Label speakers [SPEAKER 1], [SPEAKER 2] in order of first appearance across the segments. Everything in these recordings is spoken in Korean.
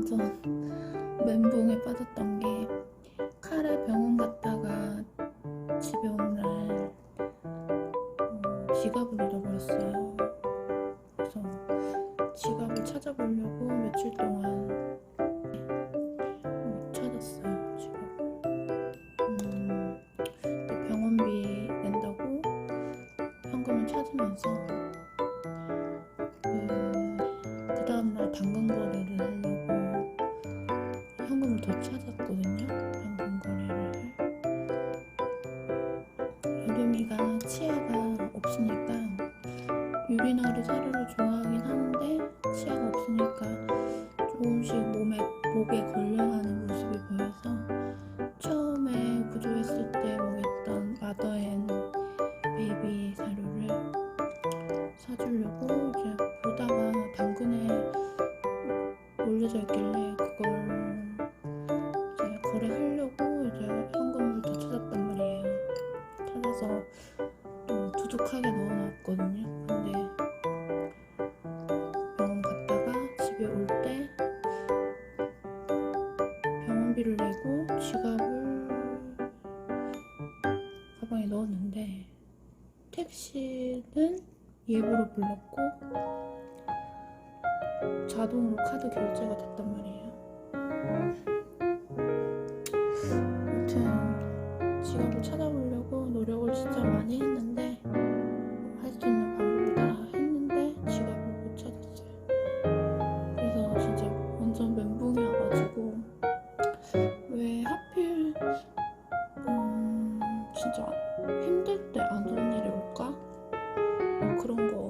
[SPEAKER 1] 완전 멘붕에 빠졌던 게 카레 병원 갔다가 집에 온날 어, 지갑을 잃어버렸어요. 그래서 지갑을 찾아보려고 며칠 동안 못 찾았어요. 지갑을. 음, 또 병원비 낸다고 현금을 찾으면서 더 찾았거든요. 당근 거래를. 여름이가 치아가 없으니까 유리나리 사료를 좋아하긴 하는데 치아가 없으니까 조금씩 몸에 목에 걸려가는 모습이 보여서 처음에 구조했을 때 먹였던 마더앤 베이비 사료를 사주려고 이제 보다가 당근에 올려져 있길래 찾아서 좀 두둑하게 넣어놨거든요. 근데 병원 갔다가 집에 올 때 병원비를 내고 지갑을 가방에 넣었는데 택시는 예보로 불렀고 자동으로 카드 결제가 됐단 말이에요. 아무튼 지갑을 노력을 진짜 많이 했는데 할 수 있는 방법을 다 했는데 지갑을 못 찾았어요. 그래서 진짜 완전 멘붕이 와가지고 왜 하필 음 진짜 힘들 때안 좋은 일이 올까? 뭐 그런 거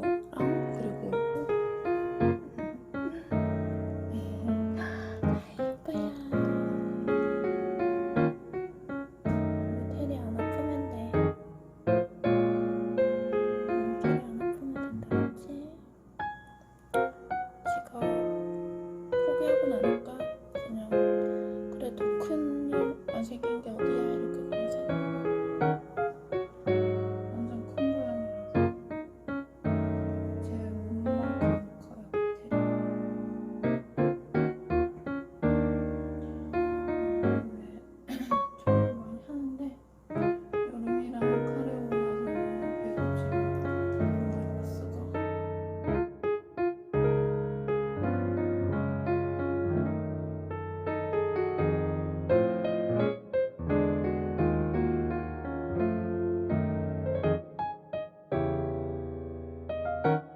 [SPEAKER 1] thank you